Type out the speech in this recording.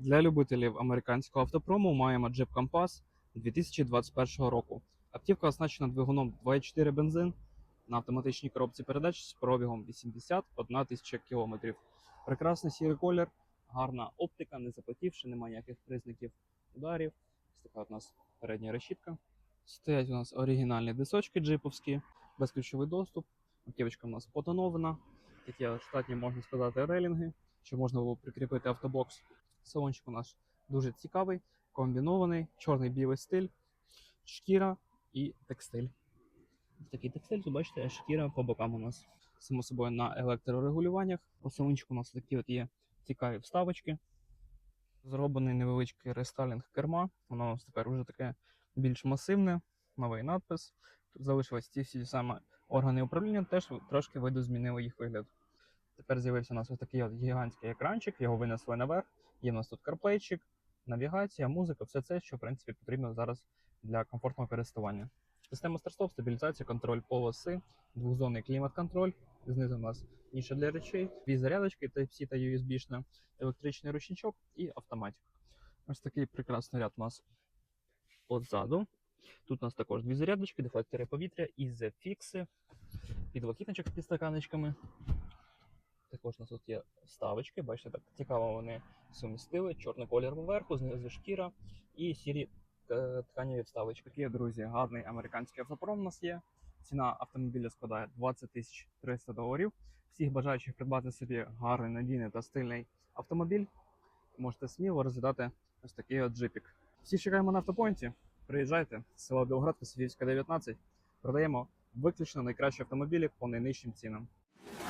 Для любителів американського автопрому маємо Jeep Compass 2021 року. Автівка оснащена двигуном 2.4 бензин на автоматичній коробці передач з пробігом 81 тисяча кілометрів. Прекрасний сірий колір, гарна оптика, не запотівши, немає ніяких признаків ударів. Ось така у нас передня решітка. Стоять у нас оригінальні дисочки джиповські, безключовий доступ. Автівочка у нас потонована. Такі штатні, можна сказати, релінги, що можна було прикріпити автобокс. Салончик у нас дуже цікавий, комбінований, чорний білий стиль, шкіра і текстиль. Такий текстиль, тут бачите, шкіра по бокам у нас. Само собою на електрорегулюваннях. По салончику у нас такі от є цікаві вставочки. Зроблений невеличкий рестайлінг керма. Воно у нас тепер вже таке більш масивне, новий надпис. Тут залишились ті всі саме органи управління, теж трошки виду змінили їх вигляд. Тепер з'явився у нас ось такий от гігантський екранчик, його винесли наверх. Є у нас тут карплейчик, навігація, музика, все це, що в принципі потрібно зараз для комфортного користування. Система старт-стоп, стабілізація, контроль полоси, двохзонний клімат-контроль. Знизу у нас ніша для речей, дві зарядочки Type-C та USB-шна, електричний ручничок і автоматик. Ось такий прекрасний ряд у нас позаду. Тут у нас також дві зарядочки, дефлектори повітря, ізефікси, підлокітничок з підстаканечками. Також у нас тут є вставочки, бачите, так цікаво вони сумістили. Чорний колір поверху, знизу шкіра і сірі е, тканеві вставочки. Такі, друзі, гарний американський автопром у нас є. Ціна автомобіля складає 20 тисяч 300 доларів. Всіх бажаючих придбати собі гарний, надійний та стильний автомобіль, можете сміло розглядати ось такий от джипік. Всіх чекаємо на автопойнті. Приїжджайте, село Білоград, Косівська 19. Продаємо виключно найкращі автомобілі по найнижчим цінам.